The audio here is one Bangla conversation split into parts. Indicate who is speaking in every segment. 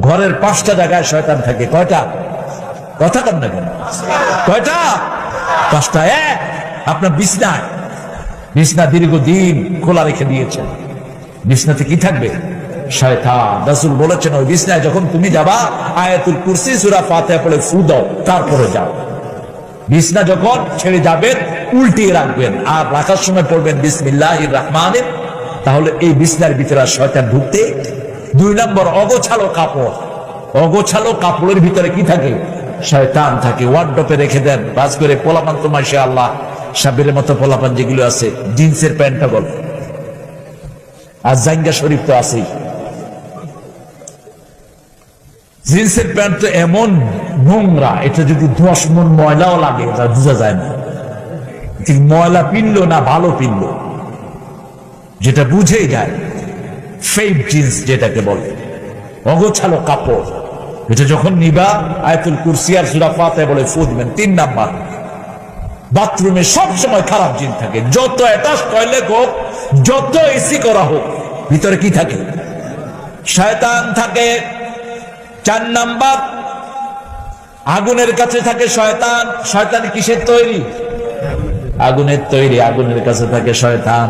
Speaker 1: ঘরের পাঁচটা জায়গায় শয়তান থাকে। কয়টা? কথা কন না কেন? কয়টা? পাঁচটা এক। আপনার বিছনায় বিছনা দীর্ঘদিন খোলা রেখে দিয়েছেন। বিছনাতে কি থাকবে? ফু দাও যাও। বিছনা যখন ছেড়ে যাবেন রাখবেন। আর রাখার সময় পড়বেন তাহলে এই বিছনার ভিতরে শয়তান ঢুকতে দুই নম্বর, অগোছালো কাপড়। অগোছালো কাপড়ের ভিতরে কি থাকে? শয়তান থাকে। ওয়ার্ডপে রেখে দেন। বাস করে পোলাপান তো মাসে আল্লাহ সাবির মতো পোলাপান যেগুলো আছে, জিন্সের প্যান্টটা বল আর জাঙ্গা শরীফ তো আছেই। জিন্সের প্যান্ট তো এমন নোংরা, এটা যদি দশ মন ময়লাও লাগে, তা বোঝা যায় না। ঠিক ময়লা পিনলো না ভালো পিনলো? যেটা বুঝেই যায়। ফেক জিন্স যেটাকে বলে, অগোছালো কাপড়। এটা যখন নিবা, আয়তুল কুরসিয়ার বলে তিন নাম্বার। বাথরুমে খারাপ জিন থাকে। যত টয়লেট হোক, যত এসি করা হোক, ভিতরে কি থাকে? শয়তান থাকে। চার নাম্বার, আগুনের কাছে থাকে শয়তান। শয়তান কিসের তৈরি? আগুনের তৈরি, আগুনের কাছে থাকে শয়তান।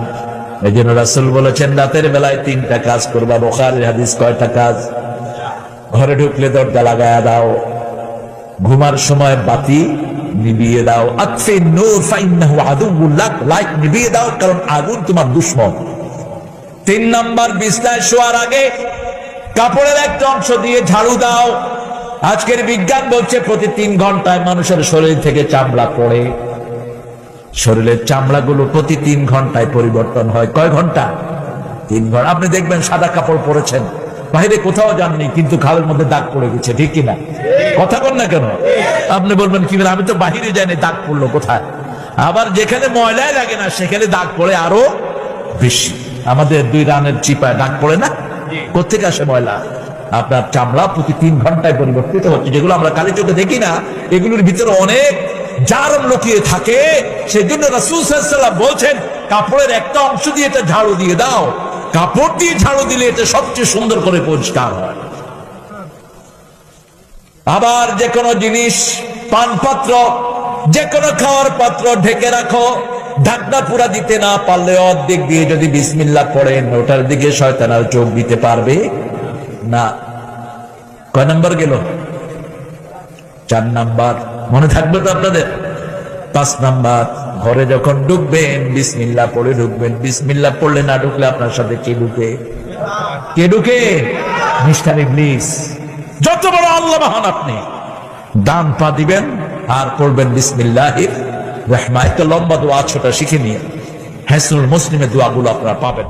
Speaker 1: এই জন্য রাসুল বলেছেন, রাতের বেলায় তিনটা কাজ করবা। বোখার হাদিস কয়টা কাজ? ঘরে ঢুকলে দরজা লাগায়া দাও। ঘুমার সময় বাতি নিবিয়ে দাও। আতফি নূর, ফাইন্নাহু আদুউল্লাহ লাইট নিবিয়ে দাও, কারণ আগুন তোমার দুশ্মন। তিন নাম্বার বিছনায় শোয়ার আগে কাপড়ের একটা অংশ দিয়ে ঝাড়ু দাও। আজকের বিজ্ঞান বলছে, প্রতি তিন ঘন্টায় মানুষের শরীর থেকে চামড়া পড়ে। শরীরের চামড়াগুলো প্রতি তিন ঘন্টায় পরিবর্তন হয়। কয় ঘণ্টা? তিন ঘণ্টা। আপনি দেখবেন সাদা কাপড় পরেছেন। বাইরে কোথাও যাননি, কিন্তু খালের মধ্যে দাগ পড়ে গেছে, ঠিক কিনা? কথা বল না কেন? আপনি বলবেন, কি আমি তো বাহিরে যাইনি, দাগ পড়ল কোথায়? আবার যেখানে ময়লাই লাগে না, সেখানে দাগ পড়ে আরও বেশি। আমাদের দুই রানের চিপায় দাগ পড়ে না? কোথেকে আসে ময়লা? আপনার চামড়া প্রতি তিন ঘন্টায় পরিবর্তিত হচ্ছে। যেগুলো আমরা কালী চোখে দেখি না, এগুলোর ভিতরে অনেক জারম লুকিয়ে থাকে সেই জন্য রাসুল সাল্লাম বলছেন, কাপড়ের একটা অংশ দিয়ে এটা ঝাড়ু দিয়ে দাও। কাপড় দিয়ে ঝাড়ু দিলে এটা সবচেয়ে সুন্দর করে পরিষ্কার হয়। আবার যে কোনো জিনিস, পানপাত্র, যে কোনো খাওয়ার পাত্র ঢেকে রাখো। ঢাকনা পুরা দিতে না পারলে অর্ধেক দিয়ে যদি বিসমিল্লা পড়েন, ওটার দিকে শয়তানার চোখ দিতে পারবে না। কয় নম্বর গেল? চার নাম্বার, মনে থাকবে তো আপনাদের? পাঁচ নাম্বার, ঘরে যখন ঢুকবেন বিসমিল্লা পড়ে ঢুকবেন। বিসমিল্লা পড়লে না ঢুকলে আপনার সাথে কে ঢুকে? কে ঢুকে? মিস্টার ইবলিস। যত বড় আল্লাহ মহান আপনি। ডান পা দিবেন, আর পড়বেন বিসমিল্লাহির রহমা একটা লম্বা দোয়া ছোটা শিখে নিয়ে। হ্যাসনুল মুসলিমের দোয়াগুলো আপনারা পাবেন।